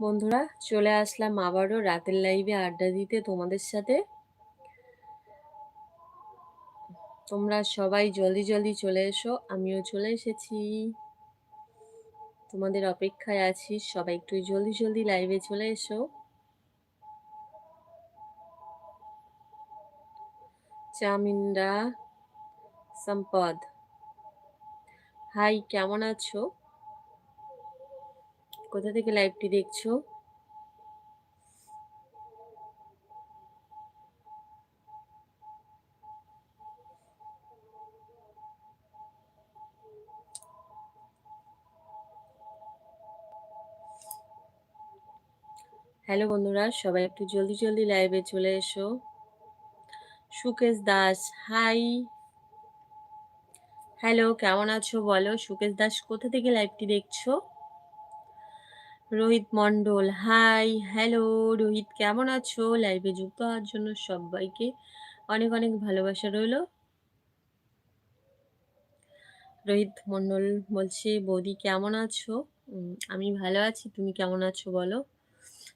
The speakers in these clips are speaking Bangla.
বন্ধুরা, চলে আসলাম আবারও রাতের লাইভে আড্ডা দিতে তোমাদের সাথে। তোমরা সবাই জলদি জলদি চলে এসো, আমিও চলে এসেছি। তোমাদের অপেক্ষায় আছি, সবাই একটু জলদি জলদি লাইভে চলে এসো। চামিন্দা সম্পদ। হাই কেমন আছো? কোথা থেকে লাইভটি দেখছ? হ্যালো বন্ধুরা, সবাই একটু জলদি জলদি লাইভে চলে এসো। সুকেশ দাস হাই হ্যালো কেমন আছো বলো? সুকেশ দাস, কোথা থেকে লাইভটি দেখছ? রোহিত মন্ডল হাই, হ্যালো, রোহিত কেমন আছো? লাইভে যুক্ত হওয়ার জন্য সবাইকে অনেক অনেক ভালোবাসা রইল। রোহিত মন্ডল বলছে, বৌদি কেমন আছো? আমি ভালো আছি। তুমি কেমন আছো বলো?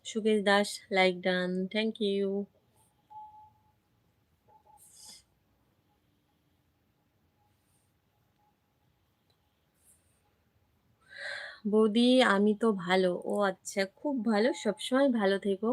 Sukesh Das like done thank you বৌদি, আমি তো ভালো। ও আচ্ছা খুব ভালো। সবসময় ভালো থেকো।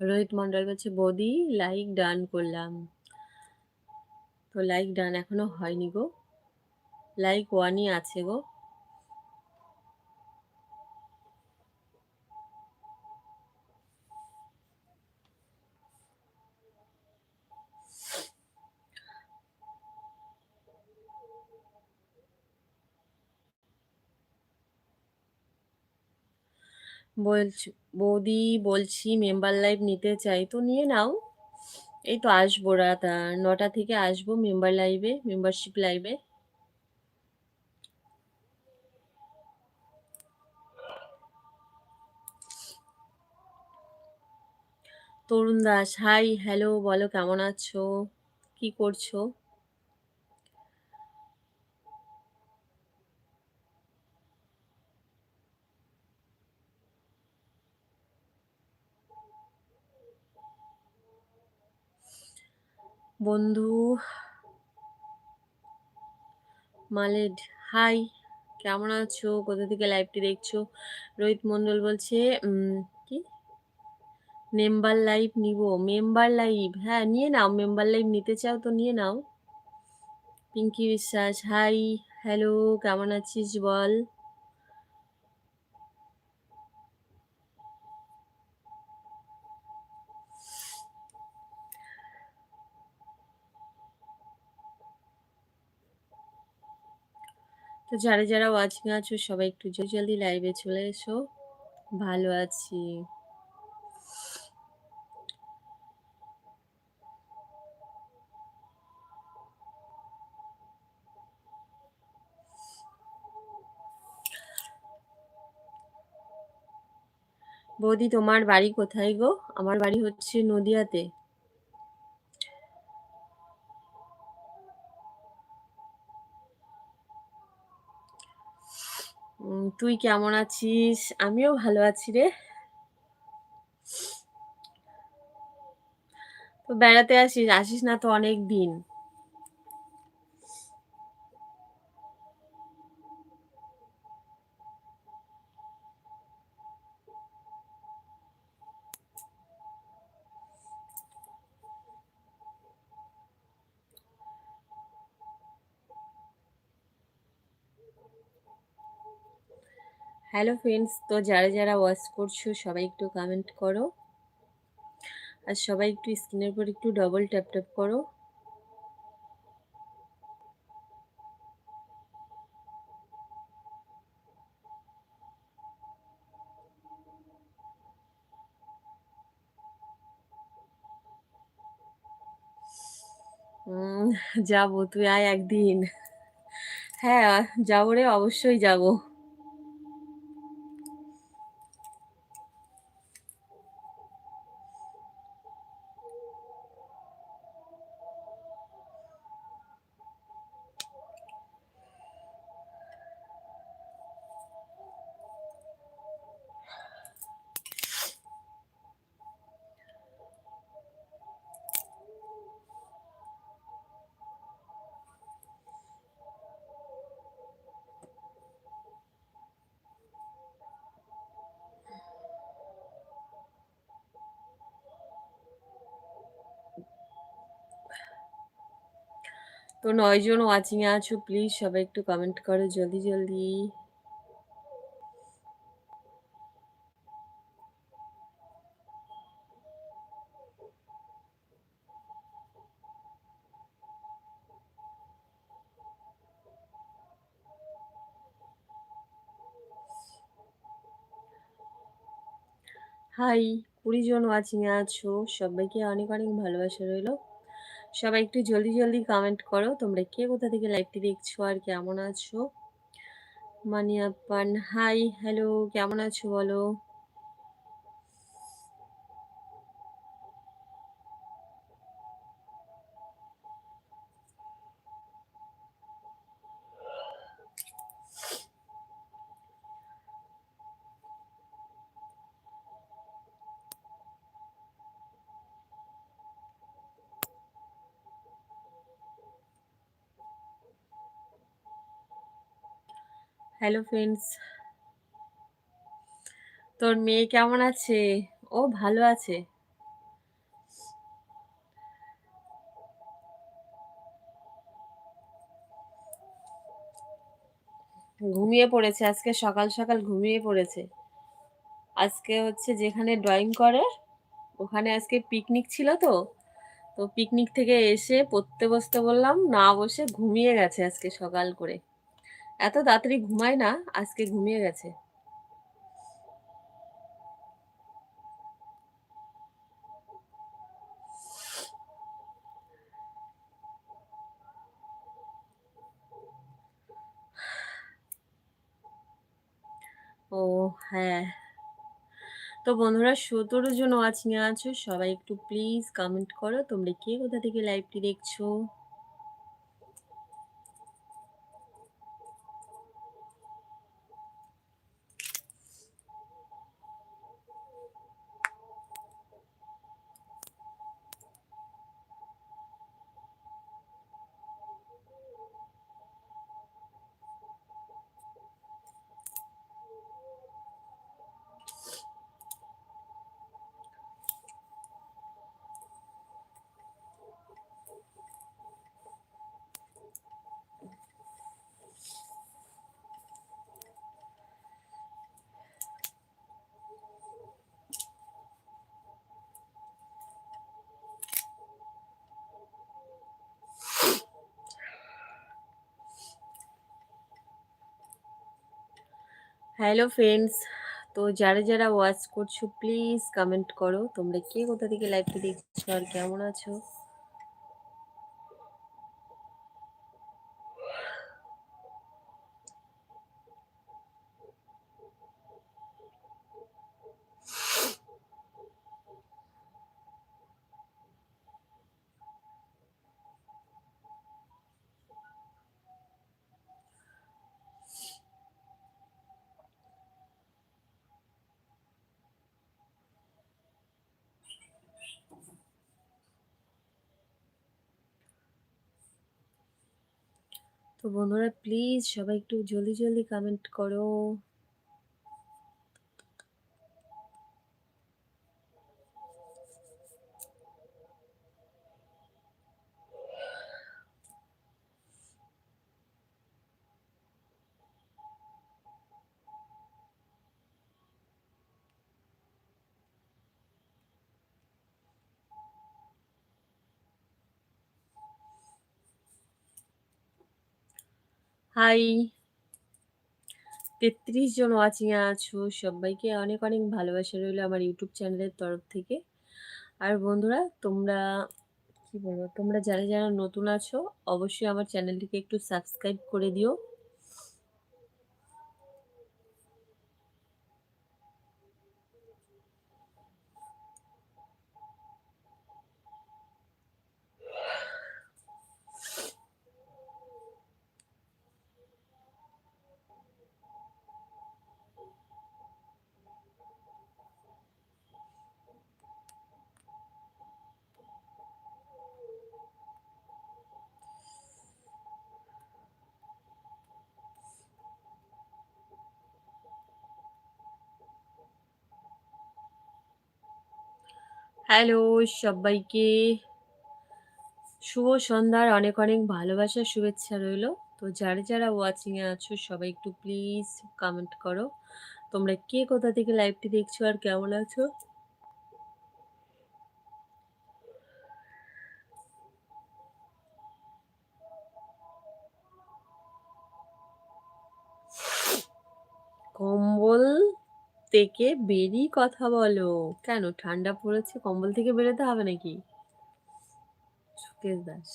রোহিত মন্ডল বলছে, বৌদি লাইক ডান করলাম। তো লাইক ডান এখনও হয়নি গো। লাইক ওয়ানই আছে গো। বলছি, বৌদি বলছি মেম্বার লাইভ নিতে চাই, তো নিয়ে নাও। এই তো আসব রাত নটা থেকে আসব মেম্বার লাইভে মেম্বারশিপ লাইভে তরুণ দাস হাই হ্যালো বলো কেমন আছো? কি করছ? বন্ধু। মালেড হাই, কেমন আছো? কোথা থেকে লাইভটি দেখছ? রোহিত মন্ডল বলছে কি? মেম্বার লাইভ নিব। মেম্বার লাইভ হ্যাঁ নিয়ে নাও। মেম্বার লাইভ নিতে চাও তো নিয়ে নাও। পিঙ্কি বিশ্বাস, হাই হ্যালো কেমন আছিস বল? তো যারা যারা ওয়াচিং আছো, সবাই একটু জলদি লাইভে চলে এসো। ভালো আছি। বৌদি, তোমার বাড়ি কোথায় গো? আমার বাড়ি হচ্ছে নদিয়াতে। তুই কেমন আছিস? আমিও ভালো আছি রে। তো বেড়াতে আসিস? আসিস না তো অনেক দিন। হ্যালো ফ্রেন্ডস তো যারা যারা ওয়াচ করছ সবাই একটু কমেন্ট করো। আর সবাই একটু স্ক্রিনের উপর একটু ডবল ট্যাপ ট্যাপ করো। যাব তুই আয় একদিন। হ্যাঁ, যাব রে অবশ্যই যাব। তো ৯ জন ওয়াচিং এ আছো প্লিজ সবাই একটু কমেন্ট করো জলদি, জলদি। হাই ২০ জন ওয়াচিং এ আছো সবাইকে অনেক, অনেক ভালোবাসা রইল। সবাই একটু জলদি, জলদি কমেন্ট করো তোমরা কে কোথা থেকে লাইভটি দেখছ আর কেমন আছো? মানিয়াপ্পান হাই, হ্যালো কেমন আছো বলো? Hello friends. তোর মেয়ে কেমন আছে? ও ভালো আছে। ঘুমিয়ে পড়েছে আজকে সকাল, সকাল ঘুমিয়ে পড়েছে। আজকে হচ্ছে যেখানে ড্রয়িং করে ওখানে আজকে পিকনিক ছিল তো। তো পিকনিক থেকে এসে পড়তে বসতে বললাম, না বসে ঘুমিয়ে গেছে আজকে সকাল করে। এত তাড়াতাড়ি ঘুমায় না, আজকে ঘুমিয়ে গেছে। ও হ্যাঁ। তো বন্ধুরা ১৭ জন ওয়াচিং আছো সবাই একটু প্লিজ কমেন্ট করো তোমরা কে কোথা থেকে লাইভটি দেখছ? হ্যালো ফ্রেন্ডস তো যারা যারা ওয়াচ করছ প্লিজ কমেন্ট করো। তোমরা কে কোথা থেকে লাইভটি দেখছ আর কেমন আছো? তো বন্ধুরা প্লিজ সবাই একটু জলদি জলদি কমেন্ট করো। হাই। তেত্রিশ জন ওয়াচিং আছো, সবাইকে অনেক অনেক ভালোবাসা রইল আমার ইউটিউব চ্যানেলের তরফ থেকে। আর বন্ধুরা, তোমরা, কি বলব, তোমরা যারা যারা নতুন আছো, অবশ্যই আমার চ্যানেলটিকে একটু সাবস্ক্রাইব করে দিও। হ্যালো সবাইকে। শুভ সন্ধ্যার, অনেক অনেক ভালোবাসা, শুভেচ্ছা রইল। তো যারা যারা ওয়াচিংয়ে আছো, সবাই একটু প্লিজ কমেন্ট করো। তোমরা কে কোথা থেকে লাইভটি দেখছ আর কেমন আছো? কম্বল থেকে বেরিয়ে কথা বলো। কেন? ঠান্ডা পড়েছে কম্বল থেকে বেরোতে হবে নাকি? সুকেশ দাস।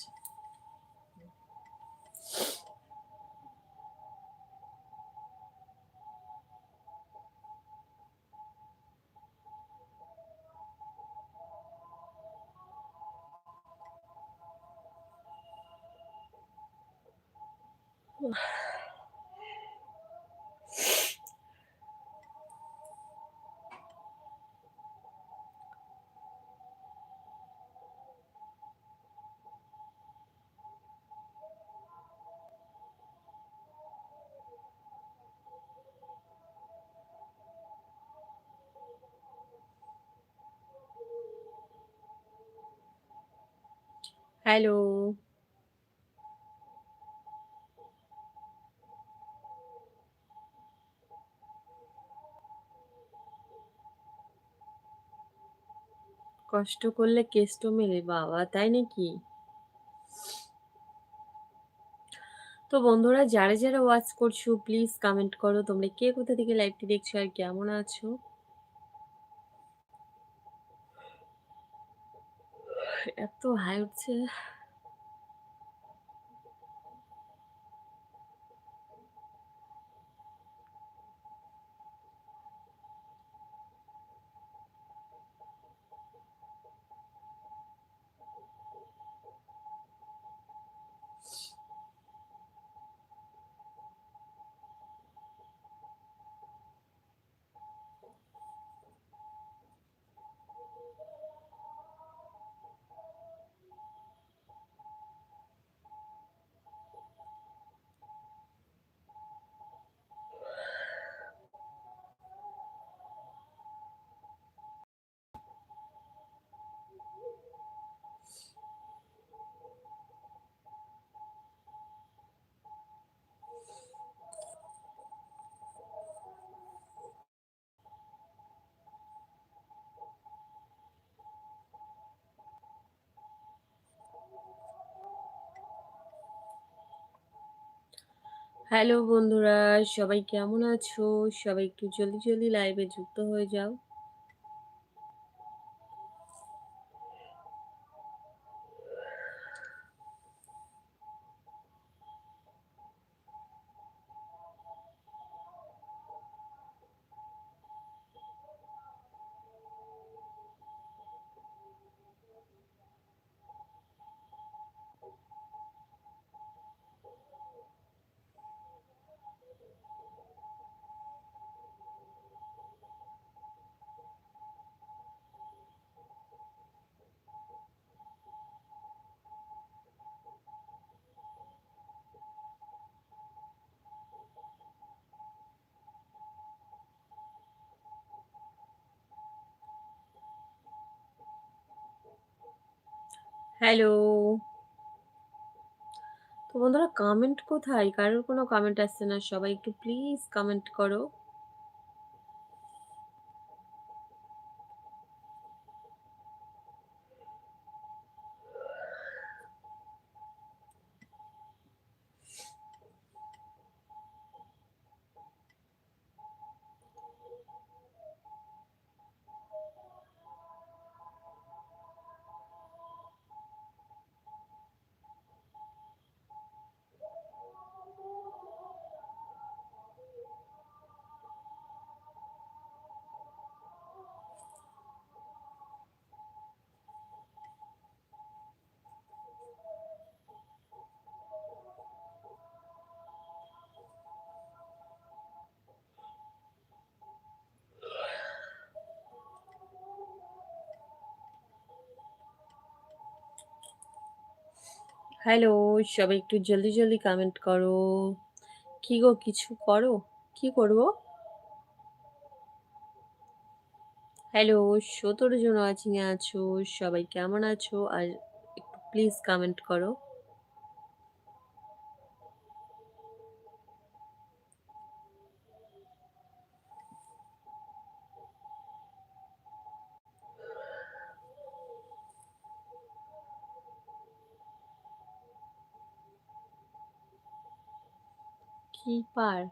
হ্যালো। কষ্ট করলে কেষ্ট মেলে বাবা, তাই নাকি? তো বন্ধুরা, যারা যারা ওয়াচ করছ প্লিজ কমেন্ট করো, তোমরা কে কোথা থেকে লাইভটি দেখছ আর কেমন আছো? এত হাই উঠছে। হ্যালো বন্ধুরা সবাই কেমন আছো? সবাই একটু জলদি জলদি লাইভে যুক্ত হয়ে যাও। হ্যালো। তো বন্ধুরা কমেন্ট কোথায়? কারোর কোনো কমেন্ট আসছে না? সবাই একটু প্লিজ কমেন্ট করো। হ্যালো, সবাই একটু জলদি জলদি কমেন্ট করো। কি গো, কিছু করো? কি করব? হ্যালো, সতেরো জন আছি আছো, সবাই কেমন আছো? আর একটু প্লিজ কমেন্ট করো কি পার।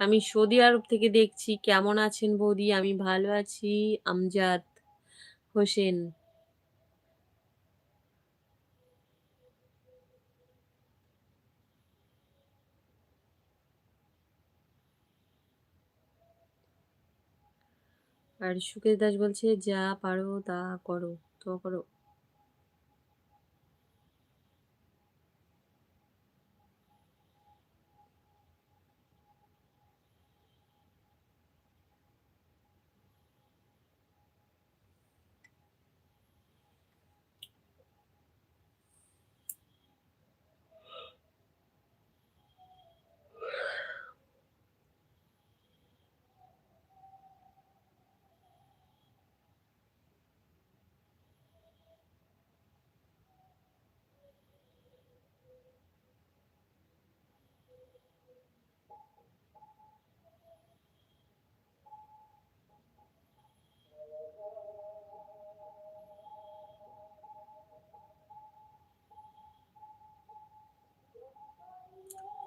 আমি সৌদি আরব থেকে দেখছি। কেমন আছেন বৌদি? আমি ভালো আছি। আমজাদ হোসেন। আর সুকেশ দাস বলছে যা পারো তা করো তো করো।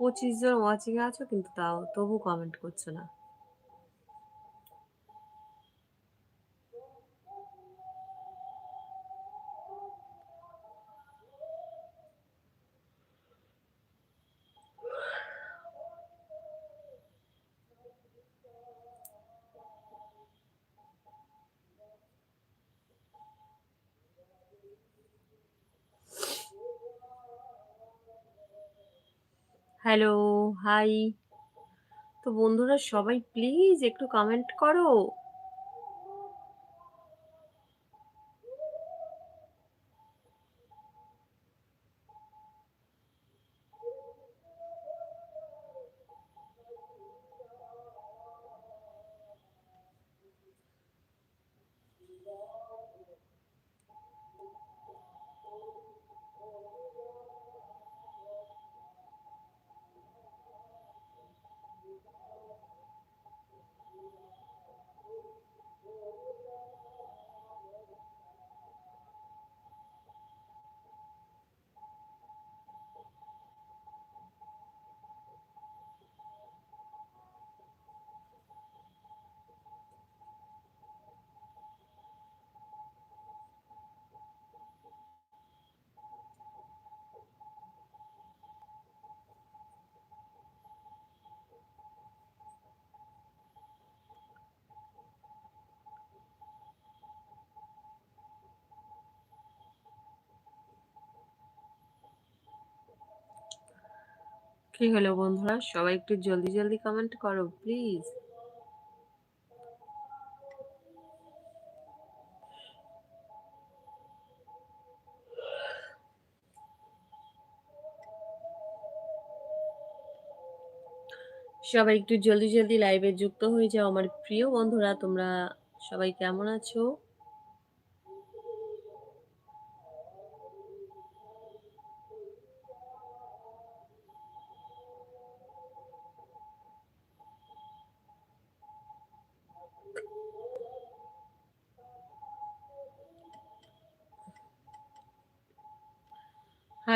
পঁচিশ জন ওয়াচিং আছো কিন্তু তাও তবু কমেন্ট করছ না। Hello hi. তো বন্ধুরা সবাই প্লিজ একটু কমেন্ট করো। কি হলো বন্ধুরা? সবাই একটু জলদি জলদি কমেন্ট করো প্লিজ সবাই একটু জলদি জলদি লাইভে যুক্ত হয়ে যাও, আমার প্রিয় বন্ধুরা। তোমরা সবাই কেমন আছো?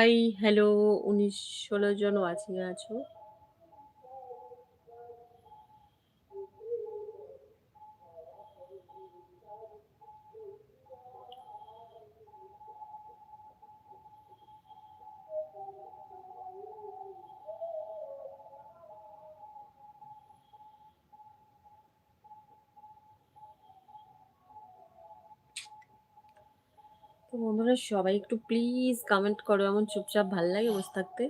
হাই হ্যালো উনিশ ষোলো জন ওয়াচিং আছো। বন্ধুরা সবাই একটু প্লিজ কমেন্ট করো এমন চুপচাপ ভালো লাগে বসে থাকতে।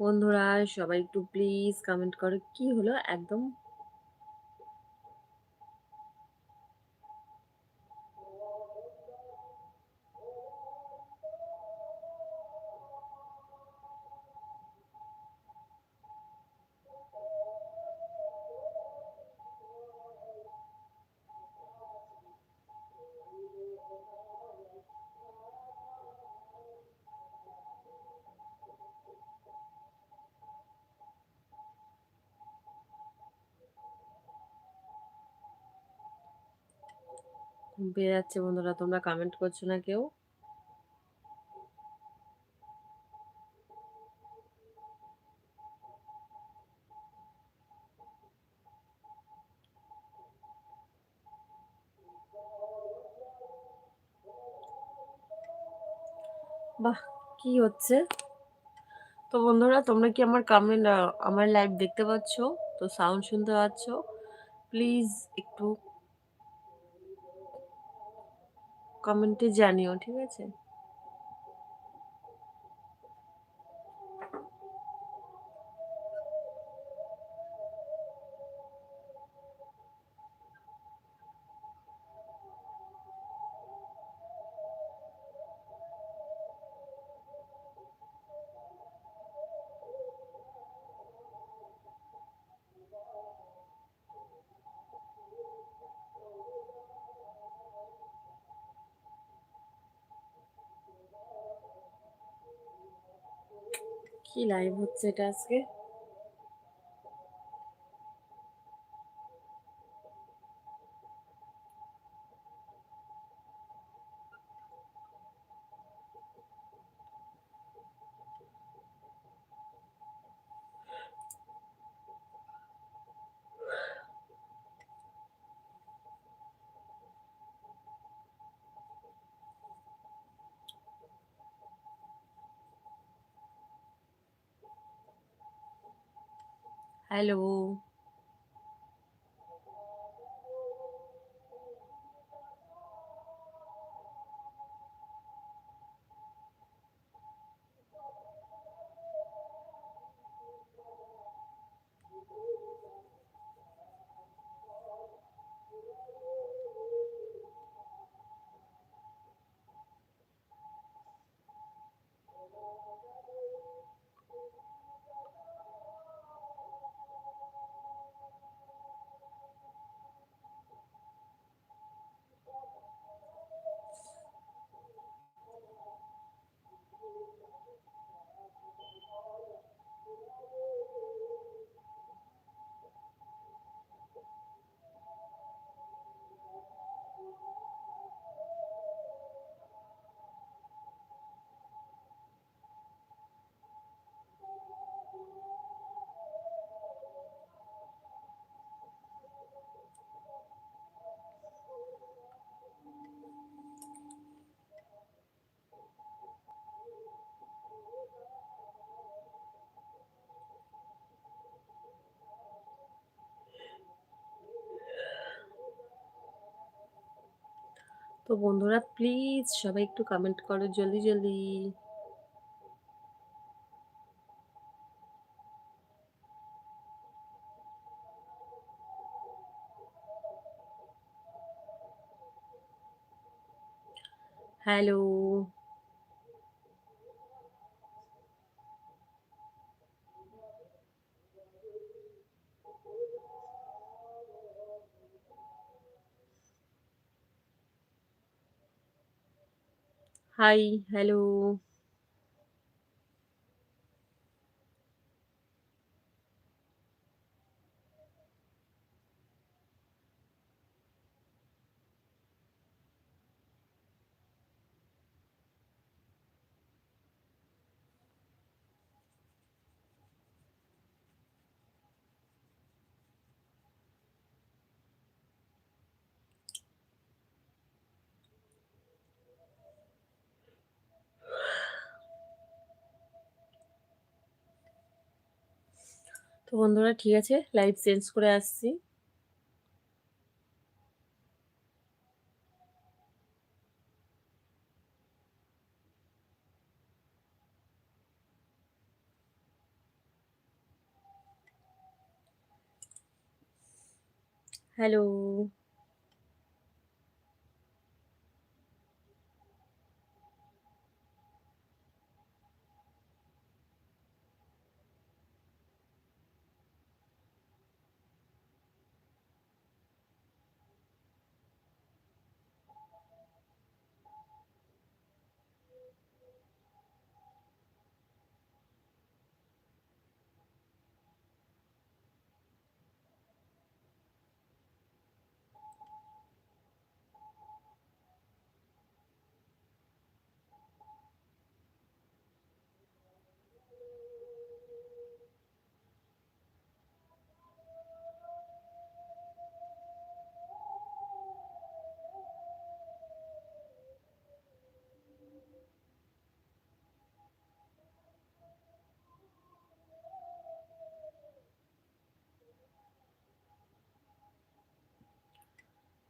বন্ধুরা সবাই একটু প্লিজ কমেন্ট করো কি হলো? একদম যাচ্ছে বন্ধুরা, তোমরা কমেন্ট করছ না কেউ? বাহ, কি হচ্ছে? তো বন্ধুরা, তোমরা কি আমার কমেন্ট আমার লাইভ দেখতে পাচ্ছ? তো সাউন্ড শুনতে পাচ্ছ? প্লিজ একটু কমেন্টে জানিও ঠিক আছে? কি লাইভ হচ্ছে এটা আজকে? হ্যালো বন্ধুরা প্লিজ সবাই একটু কমেন্ট করো জলদি জলদি। হ্যালো হাই হ্যালো তো বন্ধুরা ঠিক আছে লাইভ চেঞ্জ করে আসছি। হ্যালো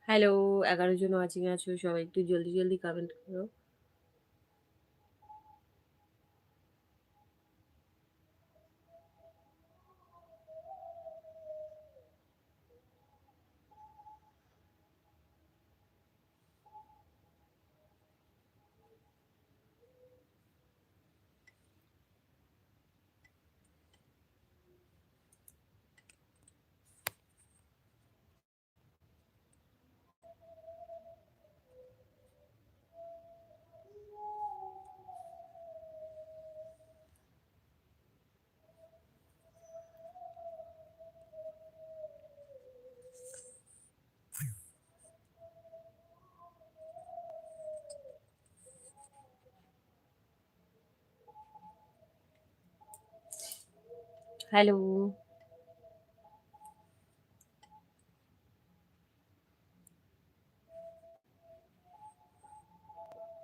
হ্যালো, ১১ জন ওয়াচিং আছো। সবাই একটু জলদি, জলদি কমেন্ট করো। হ্যালো।